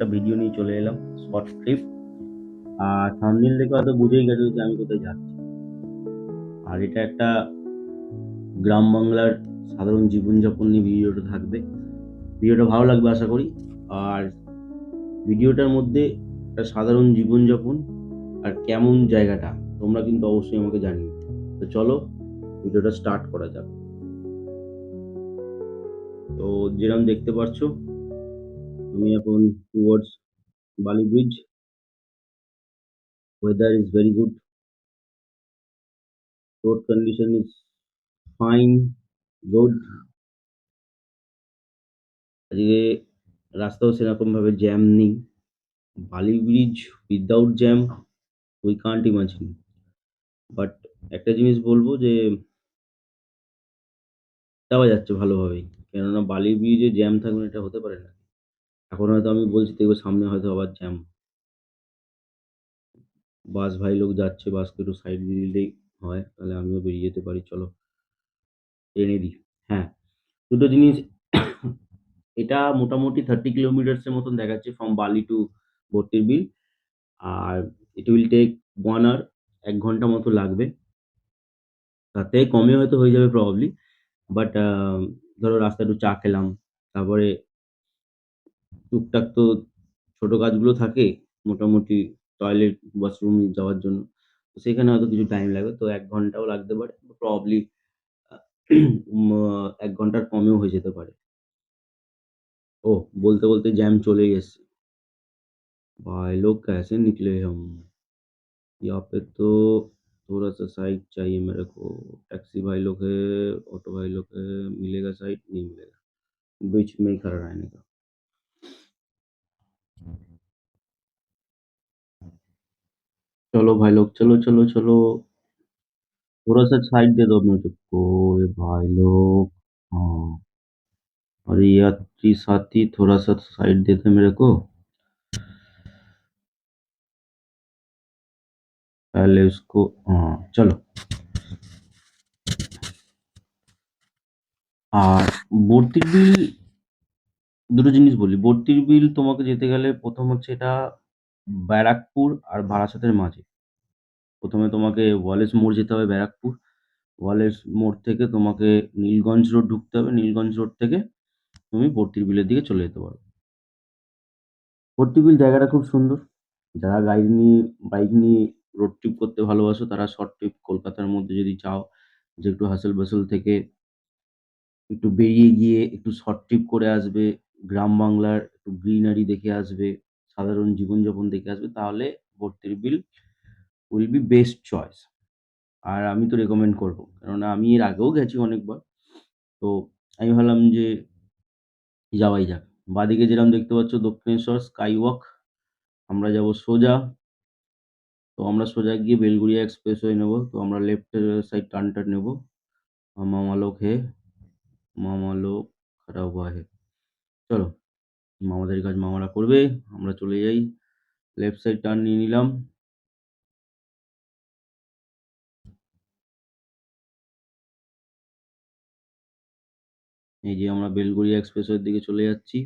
একটা ভিডিও নিয়ে চলে এলাম শর্ট ক্লিপ আর থাম্বনেল দেখে হয়তো বুঝেই গেছো যে আমি কোথায় যাচ্ছি। আর এটা একটা গ্রাম বাংলার সাধারণ জীবনযাপন নিয়ে ভিডিওটা থাকবে। ভিডিওটা ভালো লাগবে আশা করি। আর ভিডিওটার মধ্যে একটা সাধারণ জীবনযাপন আর কেমন জায়গাটা, তোমরা কিন্তু অবশ্যই আমাকে জানিও। তো চলো, ভিডিওটা স্টার্ট করা যাক। তো যেরকম দেখতে পাচ্ছ আমি এখন towards Bally bridge weather is very good. Road condition is fine, good. আজকে রাস্তাও সেরকম ভাবে জ্যাম নেই। Bally bridge without jam we can't imagine but একটা জিনিস বলব যে, যাওয়া যাচ্ছে ভালোভাবেই। কেননা বালি ব্রিজে জ্যাম থাকবে এটা হতে পারে না। এখন হয়তো আমি বলছি, দেখব সামনে হয়তো আবার জ্যাম বাস ভাই লোক যাচ্ছে বাসকে একটু সাইড দিলেই হয়, তাহলে আমিও বেরিয়ে যেতে পারি, চলো। ট্রেনে দিই হ্যাঁ। দুটো জিনিস, এটা মোটামুটি থার্টি কিলোমিটার্সের মতন দেখাচ্ছে ফ্রম বালি টু ভর্তির বিল, আর it will take one hour এক ঘণ্টা মতো লাগবে। তাতে কমে হয়তো হয়ে যাবে প্রবাবলি বাট ধরো রাস্তায় একটু চা খেলাম, তারপরে টুকটাক তো ছোট কাজগুলো থাকে মোটামুটি টয়লেট ওয়াশরুম যাওয়ার জন্য তো সেখানে হয়তো কিছু টাইম লাগবে তো এক ঘন্টাও লাগতে পারে প্রবলি এক ঘন্টার কমেও হয়ে যেতে পারে ओ बोलते बोलते जैम चले गए भाई लोग कैसे निकले हम यहाँ पे तो थोड़ा सा साइड चाहिए मेरे को टैक्सी भाई लोग है ऑटो भाई लोग है मिलेगा साइड नहीं मिलेगा बीच में ही खड़ा रहने का चलो भाई लोग चलो चलो चलो थोड़ा सा साइड दे दो मुझे को अरे भाई लोग हाँ और ये यात्री साथी थोड़ा सा साइड देते मेरे को पहले उसको हाँ चलो আর ভর্তির বিল দুটো জিনিস বলি। ভর্তির বিল তোমাকে যেতে গেলে প্রথম হচ্ছে এটা ব্যারাকপুর আর বারাসাতের মাঝে। প্রথমে তোমাকে ওয়ালেস মোড় যেতে হবে ব্যারাকপুর। ওয়ালেস মোড় থেকে তোমাকে নীলগঞ্জ রোড ঢুকতে হবে। নীলগঞ্জ রোড থেকে তুমি ভর্তির বিলের দিকে চলে যেতে পারো। ভর্তির বিল জায়গাটা খুব সুন্দর। যারা গাড়ি নিয়ে বাইক নিয়ে রোড ট্রিপ করতে ভালোবাসো, তারা শর্ট ট্রিপ কলকাতার মধ্যে যদি চাও যে একটু হাসেল বাসেল থেকে একটু বেরিয়ে গিয়ে একটু শর্ট ট্রিপ করে আসবে গ্রাম বাংলার একটু গ্রিনারি দেখে আসবে, সাধারণ জীবনযাপন দেখে আসবে, তাহলে ভর্তির বিল উইল বি বেস্ট চয়েস আর আমি তো রেকমেন্ড করব, কেননা আমি এর আগেও গেছি অনেকবার, তো আমি ভাবলাম যে যাওয়াই যাক। বাদিকে যেরকম দেখতে পাচ্ছ দক্ষিণেশ্বর স্কাই ওয়াক আমরা যাব সোজা, তো আমরা সোজা গিয়ে বেলগুড়িয়া এক্সপ্রেস হয়ে নেব, তো আমরা লেফট সাইড টার্নটা নেব মামা লোক হে মামা লোক খারাপ হে। চলো, মামাদের কাজ মামারা করবে, আমরা চলে যাই। লেফট সাইড টার্ন নিয়ে নিলাম। এই যে আমরা বেলগুড়িয়া এক্সপ্রেসওয়ের দিকে চলে যাচ্ছি।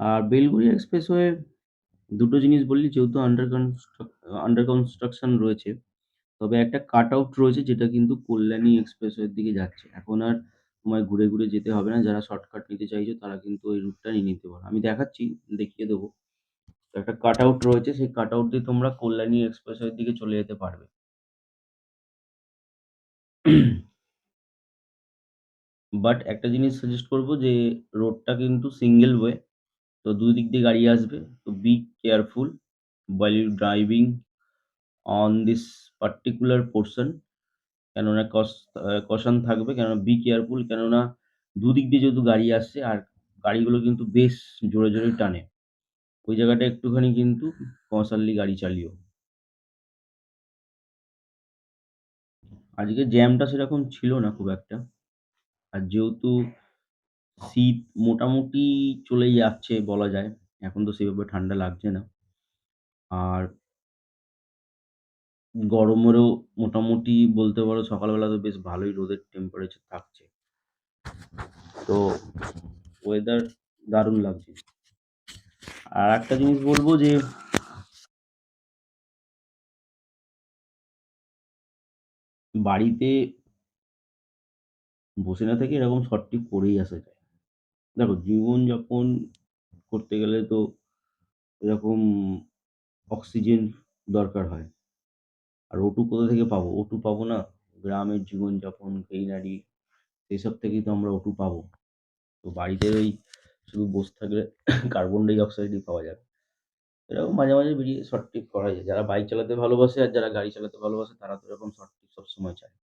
আর বেলগুড়িয়া এক্সপ্রেসওয়ে দুটো জিনিস বললি, যেহেতু আন্ডার আন্ডার কনস্ট্রাকশন রয়েছে, তবে একটা কাট আউট রয়েছে, যেটা কিন্তু কল্যাণী এক্সপ্রেসওয়ের দিকে যাচ্ছে। এখন আর তোমায় ঘুরে ঘুরে যেতে হবে না। যারা শর্টকাট নিতে চাইছো তারা কিন্তু ওই রুটটা নিয়ে নিতে পারো। আমি দেখাচ্ছি, দেখিয়ে দেবো। একটা কাট আউট রয়েছে, সেই কাট আউট দিয়ে তোমরা কল্যাণী এক্সপ্রেসওয়ের দিকে চলে যেতে পারবে। বাট একটা জিনিস সাজেস্ট করব যে রোডটা কিন্তু সিঙ্গেল ওয়ে তো দুই দিক দিয়ে গাড়ি আসবে। তো be careful while driving on this particular portion কেননা কশন থাকবে, কেননা বি কেয়ারফুল কেননা দুদিক দিয়ে যেহেতু গাড়ি আসছে, আর গাড়িগুলো কিন্তু বেশ জোরে জোরে টানে। ওই জায়গাটা একটুখানি কিন্তু কনসার্টলি গাড়ি চালিও। আজকে জ্যামটা সেরকম ছিল না খুব একটা। আর যেহেতু শীত মোটামুটি চলেই যাচ্ছে বলা যায়, এখন তো সেভাবে ঠান্ডা লাগছে না। আর গরমেরও মোটামুটি বলতে পারো সকালবেলা তো বেশ ভালোই রোদের টেম্পারেচার থাকছে। তো ওয়েদার দারুণ লাগছে। আর একটা জিনিস বলব যে বাড়িতে বসে না থেকে এরকম শর্ট ট্রিপ করেই আসা যায়। দেখো জীবনযাপন করতে গেলে তো এরকম অক্সিজেন দরকার হয়। আর ওটু কোথা থেকে পাবো? ওটু পাবো না? গ্রামের জীবনযাপন গ্রিনারি এসব থেকেই তো আমরা ওটু পাবো। তো বাড়িতে ওই শুধু বসে থাকলে কার্বন ডাই অক্সাইডই পাওয়া যাবে। এরকম মাঝে মাঝে বেরিয়ে শর্ট ট্রিপ করা যায়। যারা বাইক চালাতে ভালোবাসে আর যারা গাড়ি চালাতে ভালোবাসে, তারা তো এরকম শর্ট ট্রিপ সবসময় চায়।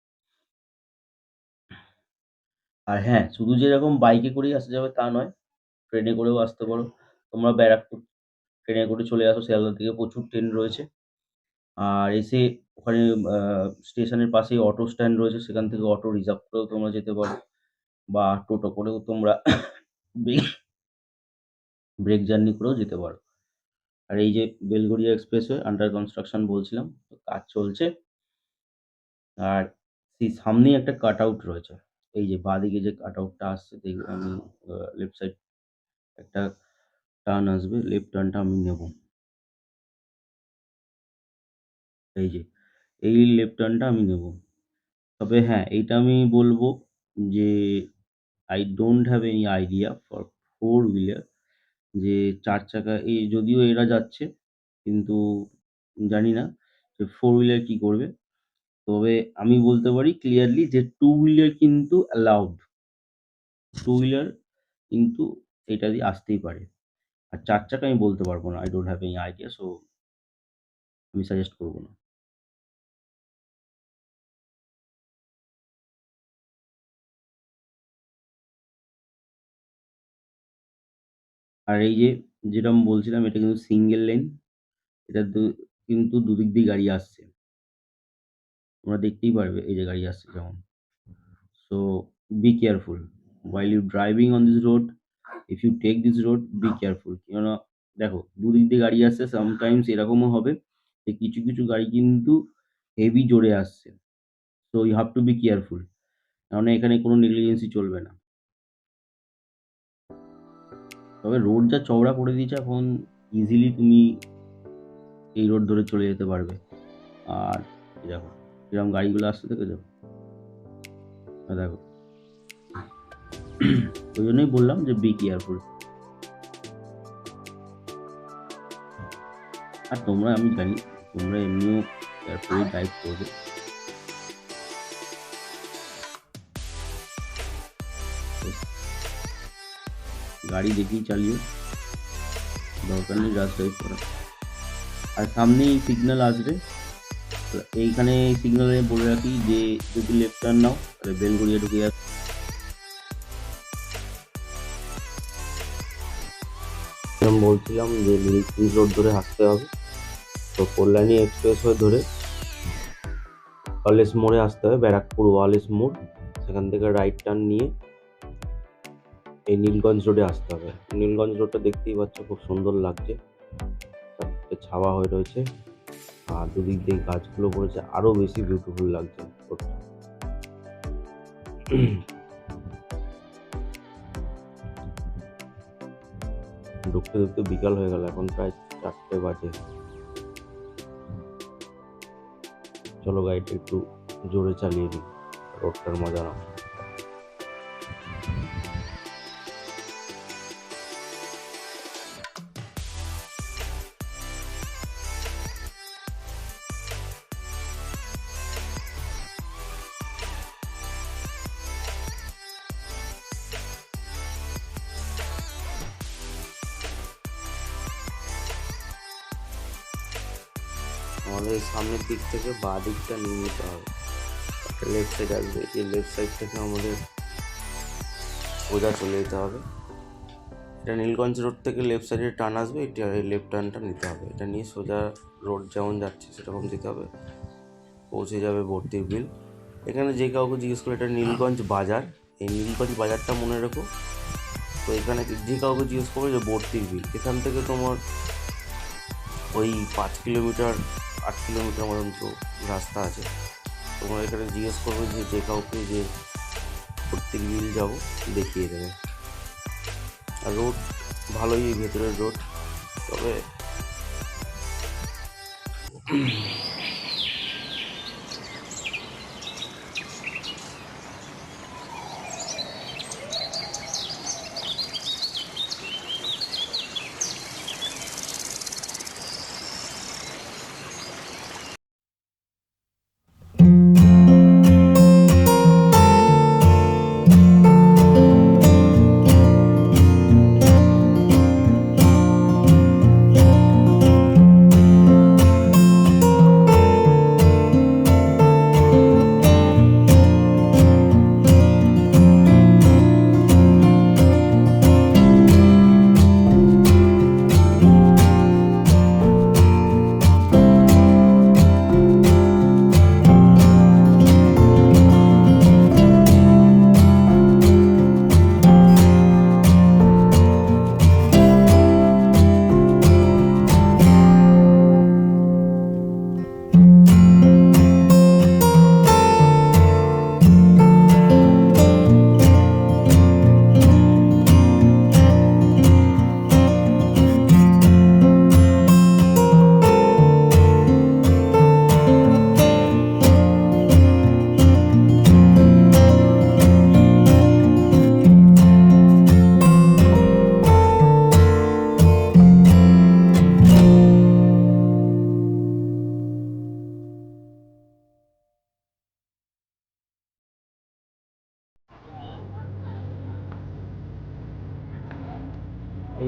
আর হ্যাঁ শুধু যে এরকম বাইকে করেই আসা যাবে তা নয় ট্রেনে করেও আসতে পারো। তোমরা ব্যারাকপুর ট্রেনে করে চলে আসো, শিয়ালদা থেকে প্রচুর ট্রেন রয়েছে। আর এসে ওখানে স্টেশনের পাশেই অটো স্ট্যান্ড রয়েছে, সেখান থেকে অটো রিজার্ভ করেও তোমরা যেতে পারো। বা টোটো করেও তোমরা ব্রেক জার্নি করেও যেতে পারো। আর এই যে বেলঘরিয়া এক্সপ্রেসওয়ে আন্ডার কনস্ট্রাকশন বলছিলাম, কাজ চলছে। আর সেই সামনেই একটা কাট আউট রয়েছে। এই যে বাঁদিকে যে কাট আউটটা আসছে দেখ আমি লেফট সাইড একটা টার্ন আসবে লেফট টার্নটা আমি নেব। এই যে এই লেফট টার্নটা আমি নেব। তবে হ্যাঁ এইটা আমি বলব যে I don't have any idea for four wheeler যে চার চাকা, এই যদিও এরা যাচ্ছে, কিন্তু জানি না যে ফোর হুইলার কী করবে। তবে আমি বলতে পারি ক্লিয়ারলি যে টু হুইলার কিন্তু অ্যালাউড টু হুইলার কিন্তু এটা দিয়ে আসতেই পারে। আর চার চাকা আমি বলতে পারব না I don't have any idea so আমি সাজেস্ট করব না। আর এই যে যেটা আমি বলছিলাম, এটা কিন্তু সিঙ্গেল লেন এটা দু, কিন্তু দুদিক দিয়ে গাড়ি আসছে। তোমরা দেখতেই পারবে এই যে গাড়ি আসছে যেমন so be careful while you driving on this road, if you take this road, be careful. কেননা, দেখো, দুদিক দিয়ে গাড়ি আসছে সামটাইমস এরকমও হবে যে কিছু কিছু গাড়ি কিন্তু হেভি জোরে আসছে। So you have to be careful কেননা, এখানে কোনো নেগলিজেন্সি চলবে না। তবে রোড যা চওড়া করে দিয়েছে, এখন ইজিলি তুমি এই রোড ধরে চলে যেতে পারবে। আর দেখো এরকম গাড়িগুলো আসতে দেখেছ? আর দেখো। ওই জন্যই বললাম যে বি কেয়ারফুল আর তোমরা, আমি জানি, তোমরা এমনিও কেয়ারফুলি ড্রাইভ করবে। গাড়ি দেখেই চালিও দরকার নেই রাস ড্রাইভ করা আর সামনেই সিগন্যাল আসবে এইখানে সিগন্যালে বলে রাখি যে যদি লেফট টার্ন নাও তাহলে বেলগড়িয়া ঢুকে যাবে বলছিলাম যে নীলকুঞ্জ রোড ধরে আসতে হবে। তো কল্যাণী এক্সপ্রেস হয়ে ধরে ওয়ালেস মোড়ে আসতে হবে, ব্যারাকপুর ওয়ালেস মোড়। সেখান থেকে রাইট টার্ন নিয়ে এই নীলগঞ্জ রোডে আসতে হবে। নীলগঞ্জ রোডটা দেখতেই পাচ্ছ খুব সুন্দর লাগছে। ছাওয়া হয়ে রয়েছে। আর দুদিক দিয়ে গাছগুলো পড়েছে। আরও বেশি বিউটিফুল লাগছে ঢুকতে ঢুকতে বিকাল হয়ে গেল। এখন প্রায় চারটে বাজে। চলো গাড়িটা একটু জোরে চালিয়ে দিই রোডটার মজা নাও আমাদের সামনের দিক থেকে বাঁ দিকটা নিয়ে নিতে হবে। লেফট সাইড আসবে এই লেফট সাইড থেকে আমাদের সোজা চলে যেতে হবে। এটা নীলগঞ্জ রোড থেকে লেফট সাইডে টার্ন আসবে, এটা এই লেফট টার্নটা নিতে হবে। এটা নিয়ে সোজা রোড যেমন যাচ্ছে সেরকম যেতে হবে। পৌঁছে যাবে ভর্তির বিল এখানে যে কাউকে জিজ্ঞেস করে এটা নীলগঞ্জ বাজার। এই নীলগঞ্জ বাজারটা মনে রেখো। তো এখানে যে কাউকে জিজ্ঞেস করবে যে ভর্তির বিল এখান থেকে তোমার ওই পাঁচ কিলোমিটার, আট কিলোমিটার মতন তো রাস্তা আছে। তোমরা এখানে জিজ্ঞেস করবে যে যে কাউকে যে প্রত্যেক মিল যাব, দেখিয়ে দেবে। আর রোড ভালোই, ভেতরের রোড। তবে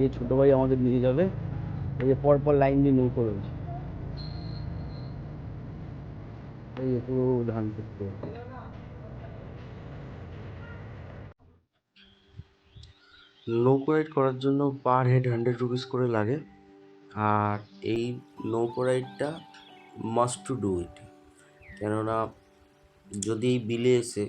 যে ছোটো ভাই আমাদের নিয়ে যাবে। এই যে পর পর লাইন দিয়ে নৌকো রয়েছে। এই যে পুরো ধান নৌকো রাইড করার জন্য পার হেড হান্ড্রেড রুপিস করে লাগে। আর এই নৌকো রাইডটা মাস্ট টু ডু ইট কেননা যদি এই বিলে এসে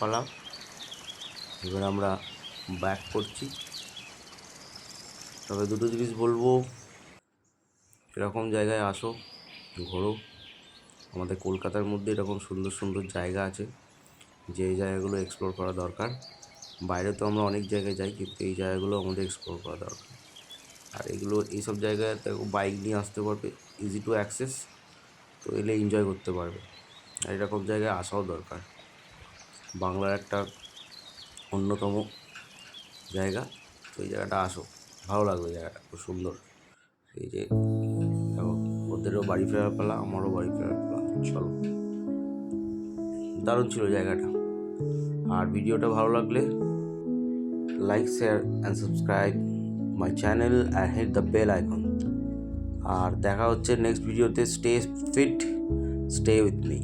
পালা এবার আমরা ব্যাক করছি। তবে দুটো জিনিস বলব। এরকম জায়গায় আসো, ঘোরো। আমাদের কলকাতার মধ্যে এরকম সুন্দর সুন্দর জায়গা আছে। যে জায়গাগুলো এক্সপ্লোর করা দরকার। বাইরে তো আমরা অনেক জায়গায় যাই, কিন্তু এই জায়গাগুলো আমাদের এক্সপ্লোর করা দরকার। আর এগুলো, এইসব জায়গায় বাইক নিয়ে আসতে পারবে ইজি টু অ্যাক্সেস তো এলে এনজয় করতে পারবে। আর এরকম জায়গায় আসাও দরকার। বাংলার একটা অন্যতম জায়গা। তো এই জায়গাটা আসো। ভালো লাগবে জায়গাটা, খুব সুন্দর। এই যে ওদেরও বাড়ি ফেরার পালা, আমারও বাড়ি ফেরার পালা। চলো। দারুণ ছিল জায়গাটা। আর ভিডিওটা ভালো লাগলে like share and subscribe my channel and hit the bell icon আর দেখা হচ্ছে নেক্সট ভিডিওতে stay fit stay with me